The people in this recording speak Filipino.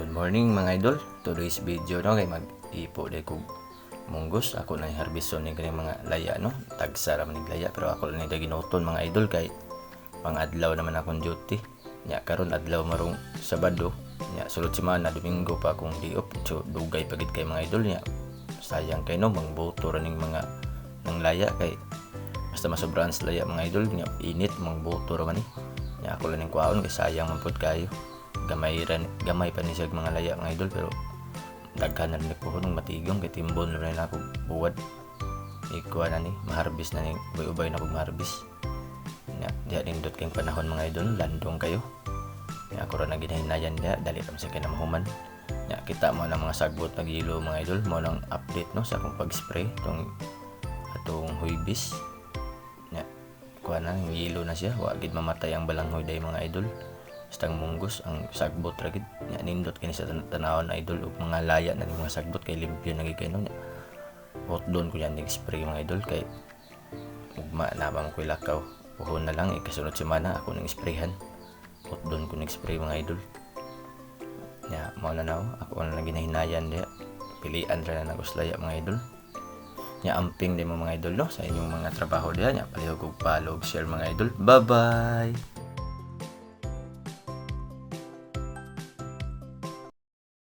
Good morning mga idol. Today's video no kay mag-ipo day kog munggos. Ako na harbison ni kani mga laya no. Tagsa ra man laya pero ako lang ni ginuton mga idol kay pang-adlaw naman akong duty. Nya karon adlaw marong Sabado. Nya sulod semana Domingo pa akong diop. So dugay pagit kay mga idol nya. Sayang kay no mangboto ra ning mga ng laya kay basta masobrahan sa laya mga idol nya init mangboto ra man ni. Nya ako lang ning kwaon kay sayang man pud kayo gamay ran gamay pa ni siya mga laya mga idol pero daghan na rin ko ng matigong kay timbon na rin ako buwad. Ikuha na ni maharbis na ni ubay-ubay na kong maharbis ya diha nindot kayong panahon mga idol landong kayo. Ya ako rin na ginahinayan diha dali kam sa kinamahuman ya kita mo na mga sagbot na gilo mga idol mo nang update no sa akong pag-spray tong atong huibis ya kuha na hilo na siya. Wa gid mamatay ang balanghoy day mga idol bastang munggos ang sagbot ra gid. Nya nindot kini sa tan- tanawon na idol ug mga laya na mga sagbot kay limpyo na gid nya. Hot doon ko yan nag-spray mga idol kay ugma na bang ko lakaw. Puhon na lang ikasunod semana ako nang sprayhan hot doon ko nag-spray mga idol. Nya mao na naw ako na lang ginahinayan diha pilian ra na naguslaya mga idol. Nya amping din mo mga idol no sa inyong mga trabaho diha. Nya palihog og follow share mga idol. Bye bye